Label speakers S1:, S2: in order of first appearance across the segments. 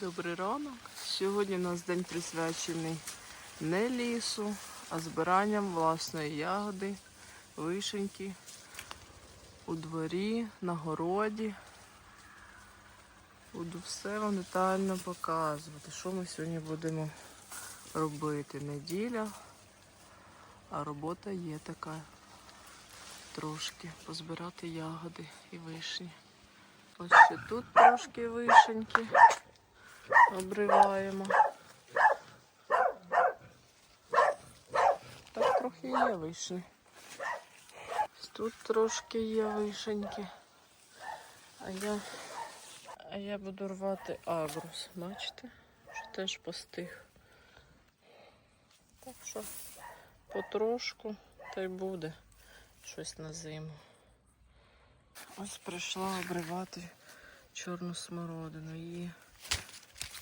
S1: Добрий ранок. Сьогодні у нас день присвячений не лісу, а збиранням власної ягоди, вишеньки у дворі, на городі. Буду все вам детально показувати, що ми сьогодні будемо робити. Неділя, а робота є така трошки позбирати ягоди і вишні. Ось ще тут трошки вишеньки обриваємо. Так трохи є вишні. Тут трошки є вишеньки. А я, а я буду рвати агрус. Бачите? Що теж постиг. Так що потрошку та й буде щось на зиму. Ось прийшла обривати чорну смородину. Її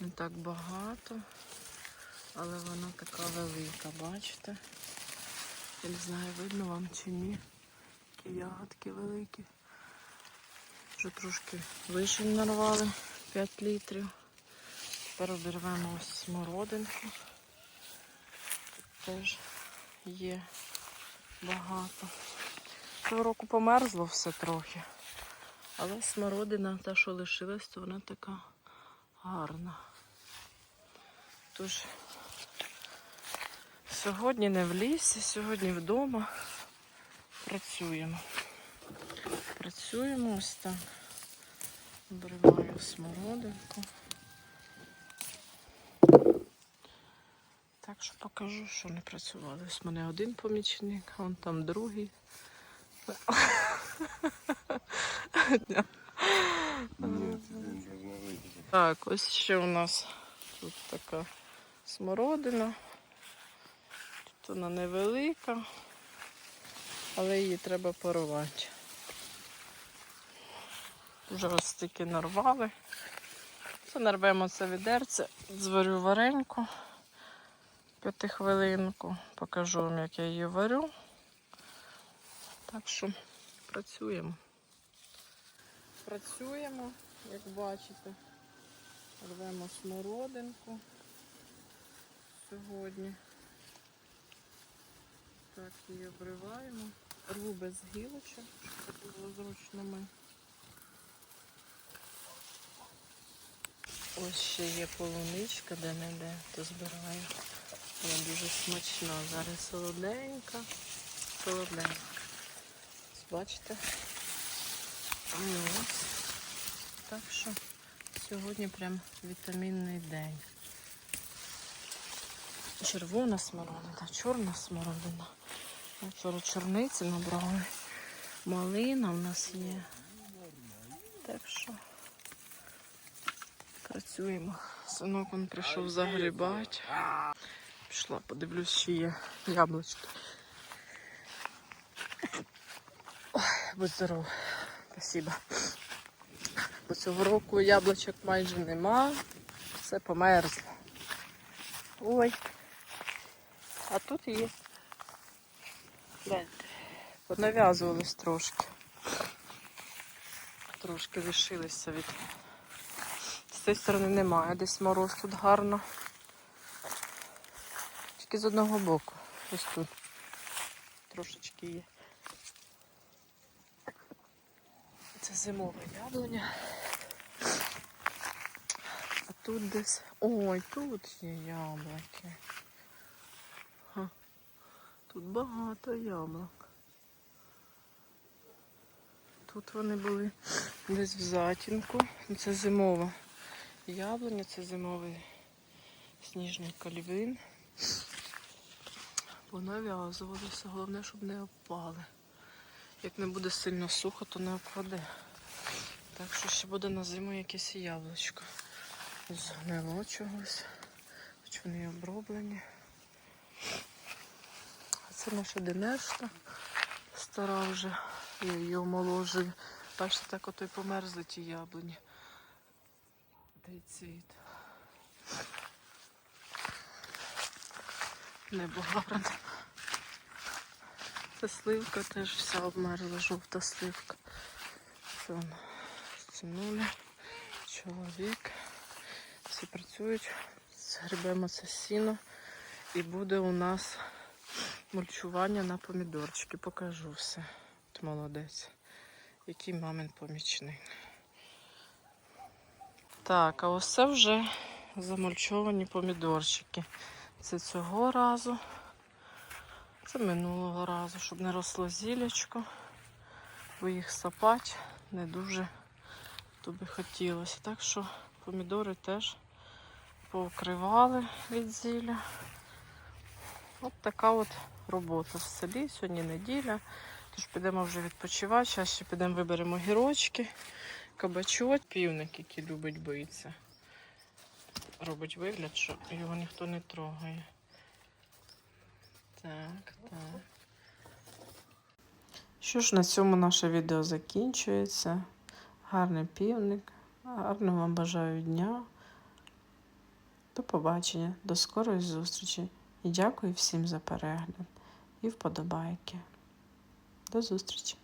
S1: не так багато, але вона така велика, бачите? Я не знаю, видно вам чи ні. Такі ягодки великі. Вже трошки вишень нарвали 5 літрів. Тепер обірвемо ось смородинку. Тут теж є багато. Цього року померзло все трохи. Але смородина, та, що лишилась, то вона така гарна. Тож сьогодні не в лісі, сьогодні вдома працюємо. Працюємо ось так. Обриваю смородинку. Так що покажу, що не працювали. Ось в мене один помічник, а вон там другий. Так, ось ще у нас тут така смородина. Тут вона невелика, але її треба порвати. Вже ось стільки нарвали. Це нарвемо це відерце, зварю вареньку п'ятихвилинку, покажу вам, як я її варю. Так що працюємо. Працюємо, як бачите. Рвемо смородинку сьогодні. Так, її обриваємо. Рву без гілочок, щоб було зручно. Ось ще є полуничка, де-не-де, то збираю. Вона дуже смачна. Зараз солоденька, солоденька. Ось Бачите? І ось. Так що сьогодні прям вітамінний день. Червона смородина, чорна смородина. Вчора чорниці набрали. Малина в нас є. Так що працюємо. Синок він прийшов загрібати. Пішла, подивлюсь, чи є яблучки. Будь здоров. Спасибо. Бо цього року яблучок майже нема. Все померзло. Ой. А тут є. Гляньте. Понав'язувались трошки. Трошки лишилися від. З цієї сторони немає. Десь мороз тут гарно. Тільки з одного боку. Ось тут. Трошечки є. Це зимове яблуня. А тут десь. Ой, тут є яблуки. Тут багато яблук. Тут вони були десь в затінку. Це зимова яблуня, це зимовий сніжний кальвин. Понав'язувалися, головне, щоб не опали. Як не буде сильно сухо, то не опаде. Так що ще буде на зиму якесь яблучко. Згнило чогось. Хоч вони оброблені. Це наша денешта. Стара вже. Я її омоложую. Бачите, так ото й померзли ті яблуні. Та й цвіт. Небо гарне. Це сливка теж вся обмерзла, жовта сливка. Це вона. Чоловік. Всі працюють. Згребемо це сіно. І буде у нас мульчування на помідорчики. Покажу все. От молодець. Який мамин помічник. Так, а ось це вже замульчовані помідорчики. Це цього разу. Це минулого разу, щоб не росло зілячко, бо їх сапать не дуже то би хотілося. Так що помідори теж повкривали від зілля. От така от робота в селі. Сьогодні неділя. Тож підемо вже відпочивати. Зараз ще підемо виберемо гірочки, кабачок, півник, який любить битися. Робить вигляд, що його ніхто не трогає. Так, так. Що ж, на цьому наше відео закінчується. Гарний півник. Гарного вам бажаю дня. До побачення, до скорої зустрічі. І дякую всім за перегляд і вподобайки. До зустрічі!